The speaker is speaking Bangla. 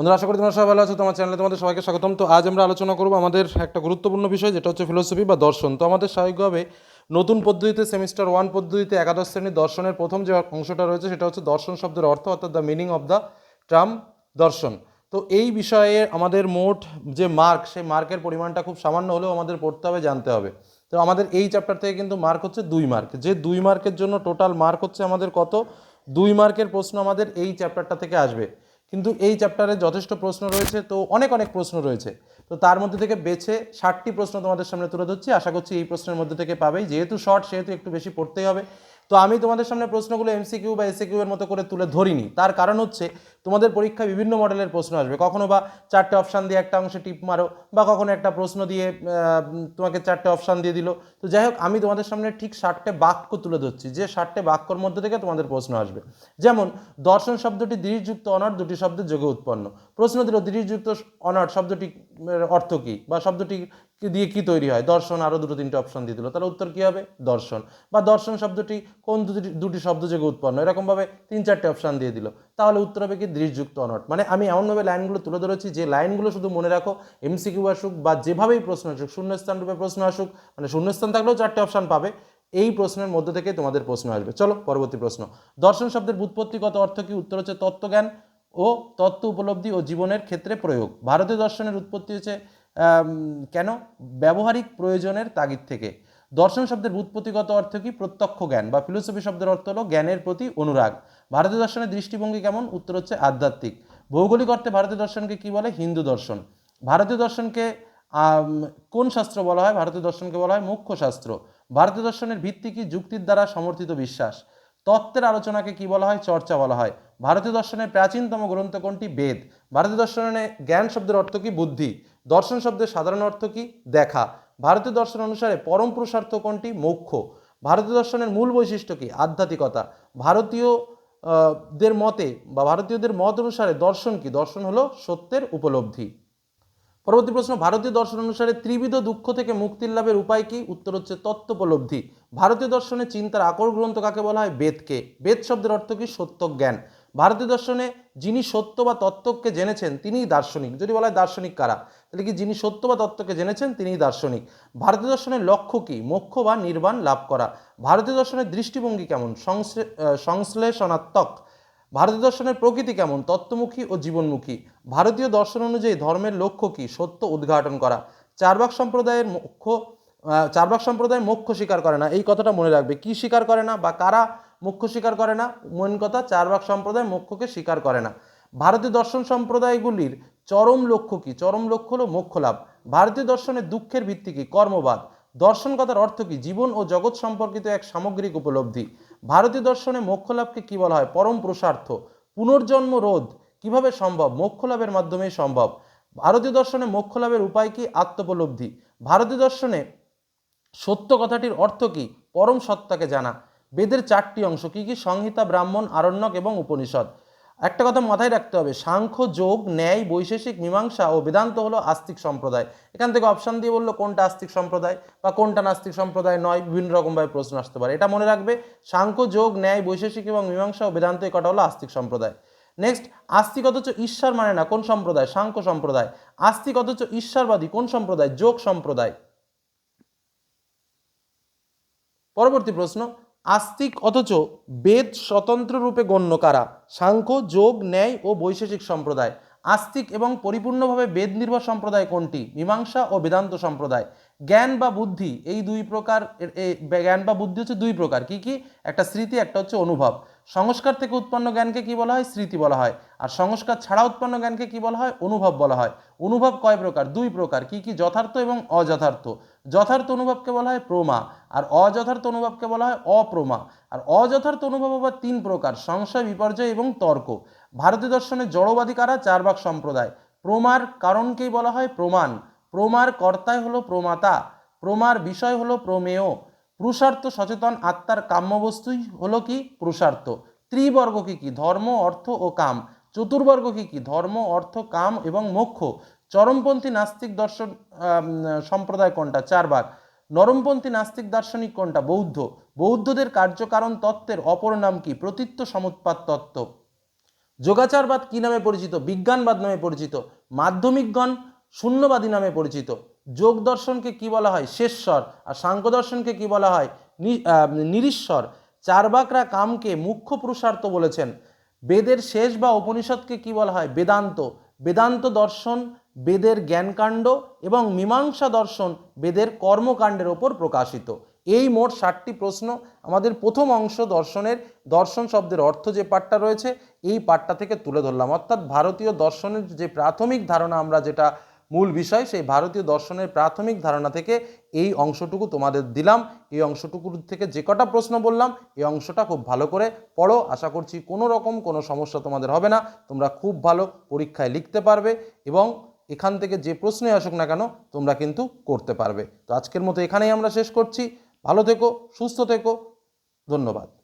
বন্ধুরা, আশা করি তোমরা সবাই ভালো আছো। তোমার চ্যানেলে তোমাদের সবাইকে স্বাগতম। তো আজ আমরা আলোচনা করব আমাদের একটা গুরুত্বপূর্ণ বিষয়, যেটা হচ্ছে ফিলোসফি বা দর্শন। তো আমাদের স্বাভাবিকভাবে নতুন পদ্ধতিতে সেমিস্টার ওয়ান পদ্ধতিতে, একাদশ শ্রেণির দর্শনের প্রথম যে অংশটা রয়েছে, সেটা হচ্ছে দর্শন শব্দের অর্থ, অর্থাৎ the meaning of the term দর্শন। তো এই বিষয়ে আমাদের মোট যে মার্ক সেই মার্কের পরিমাণটা খুব সামান্য হলেও আমাদের পড়তে হবে, জানতে হবে। তো আমাদের এই চ্যাপ্টার থেকে কিন্তু মার্ক হচ্ছে দুই মার্ক যে দুই মার্কের জন্য টোটাল মার্ক হচ্ছে আমাদের কত? দুই মার্কের প্রশ্ন আমাদের এই চ্যাপ্টারটা থেকে আসবে। কিন্তু এই চ্যাপ্টারে যথেষ্ট প্রশ্ন রয়েছে, তো অনেক অনেক প্রশ্ন রয়েছে। তো তার মধ্যে থেকে বেছে ষাটটি প্রশ্ন তোমাদের সামনে তুলে ধরছি। আশা করছি এই প্রশ্নের মধ্যে থেকে পাবেই। যেহেতু শর্ট সেহেতু একটু বেশি পড়তেই হবে। তো আমি তোমাদের সামনে প্রশ্নগুলো এমসিকিউ বা এসিকিউ এর মতো করে তুলে ধরিনি। তার কারণ হচ্ছে তোমাদের পরীক্ষায় বিভিন্ন মডেলের প্রশ্ন আসবে। কখনো বা চারটে অপশান দিয়ে একটা অংশে টিপ মারো, বা কখনো একটা প্রশ্ন দিয়ে তোমাকে চারটে অপশান দিয়ে দিল। তো যাই হোক, আমি তোমাদের সামনে ঠিক ষাটটে বাক্য তুলে ধরছি, যে ষাটটে বাক্যর মধ্যে থেকে তোমাদের প্রশ্ন আসবে। যেমন, দর্শন শব্দটি দৃঢ়যুক্ত অনট দুটি শব্দের যোগে উৎপন্ন। প্রশ্ন দিল, দৃঢ়যুক্ত অনট শব্দটি অর্থ কী? বা শব্দটি দিয়ে কি তৈরি হয়? দর্শন আরও দুটো তিনটে অপশন দিয়ে দিল। তাহলে উত্তর কী হবে? দর্শন। বা দর্শন শব্দটি কোন দুটি দুটি শব্দ যোগে উৎপন্ন? এরকমভাবে তিন চারটে অপশন দিয়ে দিল। তাহলে উত্তর হবে কি দৃঢ়যুক্ত অনট মানে আমি এমনভাবে লাইনগুলো তুলে ধরেছি যে লাইনগুলো শুধু মনে রাখো এমসিকিউ আসুক বা যেভাবেই প্রশ্ন আসুক, শূন্যস্থান রূপে প্রশ্ন আসুক মানে শূন্যস্থান থাকলেও চারটে অপশন পাবে, এই প্রশ্নের মধ্যে থেকে তোমাদের প্রশ্ন আসবে। চলো, পরবর্তী প্রশ্ন। দর্শন শব্দের বুৎপত্তিগত অর্থ কি? উত্তর হচ্ছে তত্ত্বজ্ঞান ও তত্ত্ব উপলব্ধি ও জীবনের ক্ষেত্রে প্রয়োগ। ভারতীয় দর্শনের উৎপত্তি হচ্ছে কেন? ব্যবহারিক প্রয়োজনের তাগিদ থেকে। দর্শন শব্দের বুৎপত্তিগত অর্থ কি? প্রত্যক্ষ জ্ঞান বা ফিলোসফি শব্দের অর্থ হলো জ্ঞানের প্রতি অনুরাগ। ভারতীয় দর্শনের দৃষ্টিভঙ্গি কেমন? উত্তর হচ্ছে আধ্যাত্মিক। ভৌগোলিক অর্থে ভারতীয় দর্শনকে কি বলে? হিন্দু দর্শন। ভারতীয় দর্শনকে কোন শাস্ত্র বলা হয়? ভারতীয় দর্শনকে বলা হয় মুখ্য শাস্ত্র। ভারতীয় দর্শনের ভিত্তি কি? যুক্তির দ্বারা সমর্থিত বিশ্বাস। তত্ত্বের আলোচনাকে কি বলা হয়? চর্চা বলা হয়। ভারতীয় দর্শনের প্রাচীনতম গ্রন্থ কোনটি? বেদ। ভারতীয় দর্শনে জ্ঞান শব্দের অর্থ কি? বুদ্ধি। দর্শন শব্দের সাধারণ অর্থ কি? দেখা। ভারতীয় দর্শন অনুসারে পরম পুরুষার্থ কোনটি? মোক্ষ। ভারতীয় দর্শনের মূল বৈশিষ্ট্য কি? আধ্যাত্মিকতা। ভারতীয় দের মতে বা ভারতীয়দের মত অনুসারে দর্শন কি? দর্শন হলো সত্যের উপলব্ধি। পরবর্তী প্রশ্ন, ভারতীয় দর্শন অনুসারে ত্রিবিধ দুঃখ থেকে মুক্তির লাভের উপায় কি? উত্তর হচ্ছে তত্ত্বোপলব্ধি। ভারতীয় দর্শনে চিন্তার আকর গ্রন্থ কাকে বলা হয়? বেদকে। বেদ শব্দের অর্থ কি? সত্য জ্ঞান ভারতীয় দর্শনে যিনি সত্য বা তত্ত্বকে জেনেছেন, তিনিই দার্শনিক। যদি বলা হয় দার্শনিক কারা? তাহলে কি যিনি সত্য বা তত্ত্বকে জেনেছেন, তিনিই দার্শনিক? ভারতীয় দর্শনের লক্ষ্য কি? মোক্ষ বা নির্বাণ লাভ করা। ভারতীয় দর্শনের দৃষ্টিভঙ্গি কেমন? সংশ্লেষণাত্মক। ভারতীয় দর্শনের প্রকৃতি কেমন? তত্ত্বমুখী ও জীবনমুখী। ভারতীয় দর্শন অনুযায়ী ধর্মের লক্ষ্য কি? সত্য উদ্ঘাটন করা। চারবাক সম্প্রদায়ের মুখ্য চারবাক সম্প্রদায় মোক্ষ স্বীকার করে না। এই কথাটা মনে রাখবে। কি স্বীকার করে না বা কারা মোক্ষ স্বীকার করে না। মেন কথা চার চারবাক সম্প্রদায় মোক্ষকে স্বীকার করে না। ভারতীয় দর্শন সম্প্রদায়গুলির চরম লক্ষ্য কি? চরম লক্ষ্য হলো মোক্ষ লাভ। ভারতীয় দর্শনের দুঃখের ভিত্তি কি? কর্মবাদ। দর্শন কথার অর্থ কি? জীবন ও জগৎ সম্পর্কিত এক সামগ্রিক উপলব্ধি। ভারতীয় দর্শনে মোক্ষ লাভকে কি বলা হয়? পরম পুরুষার্থ পুনর্জন্ম রোধ। কীভাবে সম্ভব? মোক্ষ লাভের মাধ্যমেই সম্ভব। ভারতীয় দর্শনে মোক্ষ লাভের উপায় কি? আত্মোপলব্ধি। ভারতীয় দর্শনে সত্য কথাটির অর্থ কি? পরম সত্তাকে জানা। বেদের চারটি অংশ, কি কি? সংহিতা, ব্রাহ্মণ, আরণ্যক এবং উপনিষদ। একটা কথা মাথায় রাখতে হবে, সাংখ্য, যোগ, ন্যায়, বৈশেষিক, মীমাংসা ও বেদান্ত হলো আস্তিক সম্প্রদায়। এখান থেকে অপশান দিয়ে বলল কোনটা আস্তিক সম্প্রদায় বা কোনটা নাস্তিক সম্প্রদায় নয়, বিভিন্ন রকমভাবে প্রশ্ন আসতে পারে। এটা মনে রাখবে, সাংখ্য, যোগ, ন্যায়, বৈশেষিক এবং মীমাংসা ও বেদান্ত এই কটা হলো আস্তিক সম্প্রদায়। নেক্সট আস্তিক অথচ ঈশ্বর মানে না, কোন সম্প্রদায়? সাংখ্য সম্প্রদায়। আস্তিক অথচ ঈশ্বরবাদী, কোন সম্প্রদায়? যোগ সম্প্রদায়। পরবর্তী প্রশ্ন আস্তিক অথচ বেদ স্বতন্ত্র রূপে গণ্য কারা? সাংখ্য, যোগ, ন্যায় ও বৈশেষিক সম্প্রদায়। আস্তিক এবং পরিপূর্ণভাবে বেদ নির্ভর সম্প্রদায় কোনটি? মীমাংসা ও বেদান্ত সম্প্রদায়। জ্ঞান বা বুদ্ধি, এই দুই প্রকার জ্ঞান বা বুদ্ধি হচ্ছে দুই প্রকার। কি কি? একটা স্মৃতি, একটা হচ্ছে অনুভব। সংস্কার থেকে উৎপন্ন জ্ঞানকে কি বলা হয়? স্মৃতি বলা হয়। আর সংস্কার ছাড়া উৎপন্ন জ্ঞানকে কি বলা হয়? অনুভব বলা হয়। অনুভব কয় প্রকার? দুই প্রকার। কি কি? যথার্থ এবং অযথার্থ। যথার্থ অনুভবকে বলা হয় প্রমা, আর অযথার্থ অনুভবকে বলা হয় অপ্রমা। আর অযথার্থ অনুভব আবার তিন প্রকার, সংশয়, বিপর্যয় এবং তর্ক। ভারতীয় দর্শনের জড়বাদী কারা চার ভাগ সম্প্রদায়। প্রমার কারণকেই বলা হয় প্রমাণ। প্রমার কর্তায় হলো প্রমাতা। প্রমার বিষয় হলো প্রমেয়। পুরুষার্থ সচেতন আত্মার কাম্যবস্তুই হলো কি? পুরুষার্থ। ত্রিবর্গ কি কি? ধর্ম, অর্থ ও কাম। চতুর্বর্গ কি কি? ধর্ম, অর্থ, কাম এবং মোক্ষ। চরমপন্থী নাস্তিক দর্শন সম্প্রদায় কোনটা? চার ভাগ নরমপন্থী নাস্তিক দার্শনিক কোনটা? বৌদ্ধ। বৌদ্ধদের কার্যকারণ তত্ত্বের অপর নাম কি? প্রতীত্ব সমুৎপাত তত্ত্ব। যোগাচারবাদ কী নামে পরিচিত? বিজ্ঞানবাদ নামে পরিচিত। মাধ্যমিকগণ শূন্যবাদী নামে পরিচিত। যোগ দর্শনকে কি বলা হয়? শেষস্বর। আর সাংখ্য দর্শনকে কি বলা হয়? নিরীশ্বর। চারবাকরা কামকে মুখ্য পুরুষার্থ বলেছেন। বেদের শেষ বা উপনিষদকে কি বলা হয়? বেদান্ত। বেদান্ত দর্শন বেদের জ্ঞানকাণ্ড এবং মীমাংসা দর্শন বেদের কর্মকাণ্ডের ওপর প্রকাশিত। এই মোট ষাটটি প্রশ্ন আমাদের প্রথম অংশ দর্শনের, দর্শন শব্দের অর্থ যে পাঠটা রয়েছে, এই পাঠটা থেকে তুলে ধরলাম। অর্থাৎ ভারতীয় দর্শনের যে প্রাথমিক ধারণা আমরা যেটা মূল বিষয়, সেই ভারতীয় দর্শনের প্রাথমিক ধারণা থেকে এই অংশটুকু তোমাদের দিলাম। এই অংশটুকুর থেকে যে কটা প্রশ্ন বললাম, এই অংশটা খুব ভালো করে পড়ো। আশা করছি কোনো রকম কোনো সমস্যা তোমাদের হবে না। তোমরা খুব ভালো পরীক্ষায় লিখতে পারবে এবং এখান থেকে যে প্রশ্নে আসুক না কেন, তোমরা কিন্তু করতে পারবে। তো আজকের মতো এখানেই আমরা শেষ করছি। ভালো থেকো, সুস্থ থেকো। ধন্যবাদ।